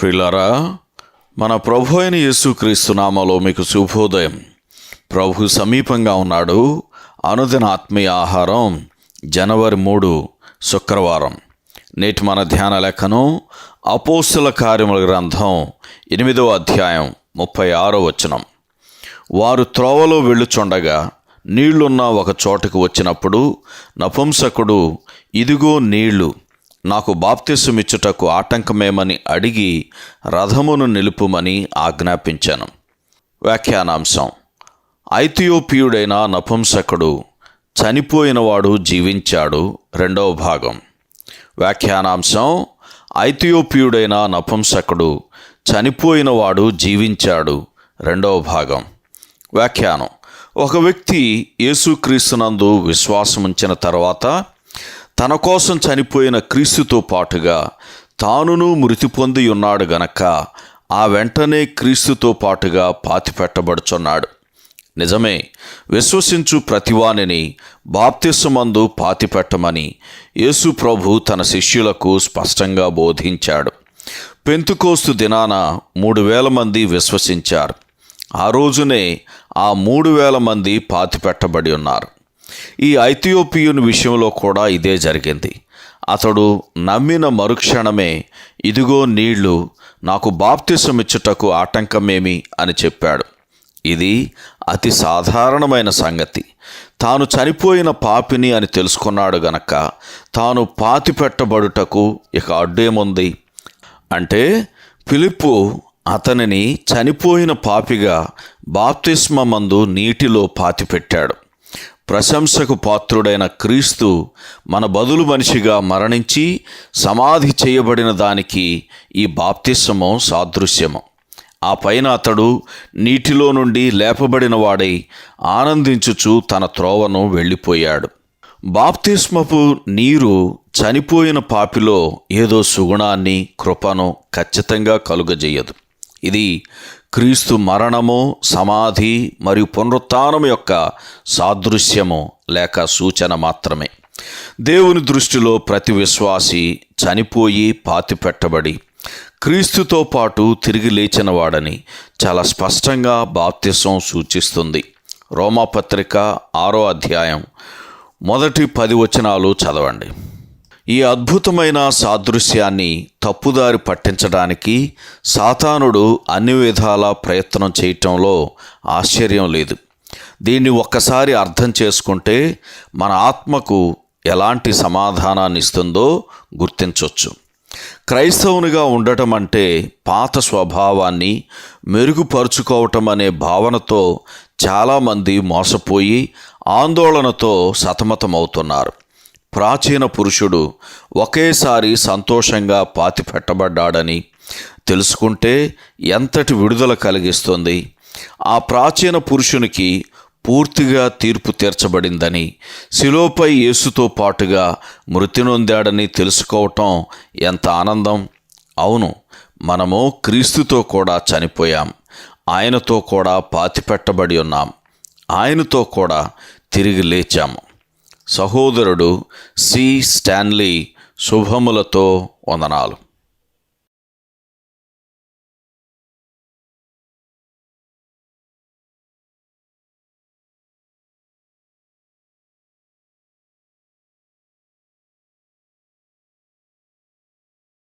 ప్రిలరా మన ప్రభు అయిన యేసుక్రీస్తు నామలో మీకు శుభోదయం. ప్రభు సమీపంగా ఉన్నాడు. అనుదిన ఆత్మీయ ఆహారం జనవరి మూడు శుక్రవారం. నేటి మన ధ్యాన లేఖను అపోస్తుల కార్యముల గ్రంథం ఎనిమిదవ అధ్యాయం ముప్పై ఆరో వచనం. వారు త్రోవలో వెళ్ళుచుండగా నీళ్ళున్న ఒక చోటకు వచ్చినప్పుడు నపుంసకుడు ఇదిగో నీళ్ళు నాకు బాప్తిసుమిచ్చుటకు ఆటంకమేమని అడిగి రథమును నిలుపుమని ఆజ్ఞాపించాను. వ్యాఖ్యానాంశం. ఐథియోపియుడైన నపుంసకుడు చనిపోయినవాడు జీవించాడు. రెండవ భాగం. వ్యాఖ్యానాంశం. ఐథియోపియుడైన నపుంసకుడు చనిపోయినవాడు జీవించాడు. రెండవ భాగం. వ్యాఖ్యానం. ఒక వ్యక్తి యేసుక్రీస్తునందు విశ్వాసముంచిన తర్వాత తన కోసం చనిపోయిన క్రీస్తుతో పాటుగా తానును మృతి పొంది ఉన్నాడు గనక ఆ వెంటనే క్రీస్తుతో పాటుగా పాతిపెట్టబడుచున్నాడు. నిజమే విశ్వసించు ప్రతివానిని బాప్తిస్మందు పాతిపెట్టమని యేసు ప్రభు తన శిష్యులకు స్పష్టంగా బోధించాడు. పెంతుకోస్తు దినాన మూడు వేల మంది విశ్వసించారు. ఆ రోజునే ఆ మూడు వేల మంది పాతిపెట్టబడి ఉన్నారు. ఈ ఐథియోపియుని విషయంలో కూడా ఇదే జరిగింది. అతడు నమ్మిన మరుక్షణమే ఇదిగో నీళ్ళు నాకు బాప్తిసమిచ్చుటకు ఆటంకమేమి? అని చెప్పాడు. ఇది అతి సాధారణమైన సంగతి. తాను చనిపోయిన పాపిని అని తెలుసుకున్నాడు గనక తాను పాతి పెట్టబడుటకు ఇక అడ్డేముంది? అంటే ఫిలిప్పు అతనిని చనిపోయిన పాపిగా బాప్తిస్మ మందు నీటిలో పాతిపెట్టాడు ప్రశంసకు పాత్రుడైన క్రీస్తు మన బదులు మనిషిగా మరణించి సమాధి చేయబడిన దానికి ఈ బాప్తిస్మం సాదృశ్యము. ఆ పైన అతడు నీటిలో నుండి లేపబడిన వాడై ఆనందించుచు తన త్రోవను వెళ్ళిపోయాడు. బాప్తిస్మపు నీరు చనిపోయిన పాపిలో ఏదో సుగుణాన్ని కృపను ఖచ్చితంగా కలుగజేయదు. ఇది క్రీస్తు మరణము సమాధి మరియు పునరుత్థానం యొక్క సాదృశ్యము లేక సూచన మాత్రమే. దేవుని దృష్టిలో ప్రతి విశ్వాసి చనిపోయి పాతిపెట్టబడి క్రీస్తుతో పాటు తిరిగి లేచినవాడని చాలా స్పష్టంగా బాప్తిసం సూచిస్తుంది. రోమాపత్రిక ఆరో అధ్యాయం మొదటి పది వచనాలు చదవండి. ఈ అద్భుతమైన సాదృశ్యాన్ని తప్పుదారి పట్టించడానికి సాతానుడు అన్ని విధాలా ప్రయత్నం చేయటంలో ఆశ్చర్యం లేదు. దీన్ని ఒక్కసారి అర్థం చేసుకుంటే మన ఆత్మకు ఎలాంటి సమాధానాన్ని ఇస్తుందో గుర్తించవచ్చు క్రైస్తవునిగా ఉండటం అంటే పాత స్వభావాన్ని మెరుగుపరుచుకోవటం అనే భావనతో చాలామంది మోసపోయి ఆందోళనతో సతమతమవుతున్నారు. ప్రాచీన పురుషుడు ఒకేసారి సంతోషంగా పాతిపెట్టబడ్డాడని తెలుసుకుంటే ఎంతటి విడుదల కలిగిస్తుంది. ఆ ప్రాచీన పురుషునికి పూర్తిగా తీర్పు తీర్చబడిందని శిలోపై యేసుతో పాటుగా మృతి నొందాడని తెలుసుకోవటం ఎంత ఆనందం! అవును మనము క్రీస్తుతో కూడా చనిపోయాం. ఆయనతో కూడా పాతిపెట్టబడి ఉన్నాం. ఆయనతో కూడా తిరిగి లేచాము సహోదరుడు సి స్టాన్లీ శుభములతో వందనాలు.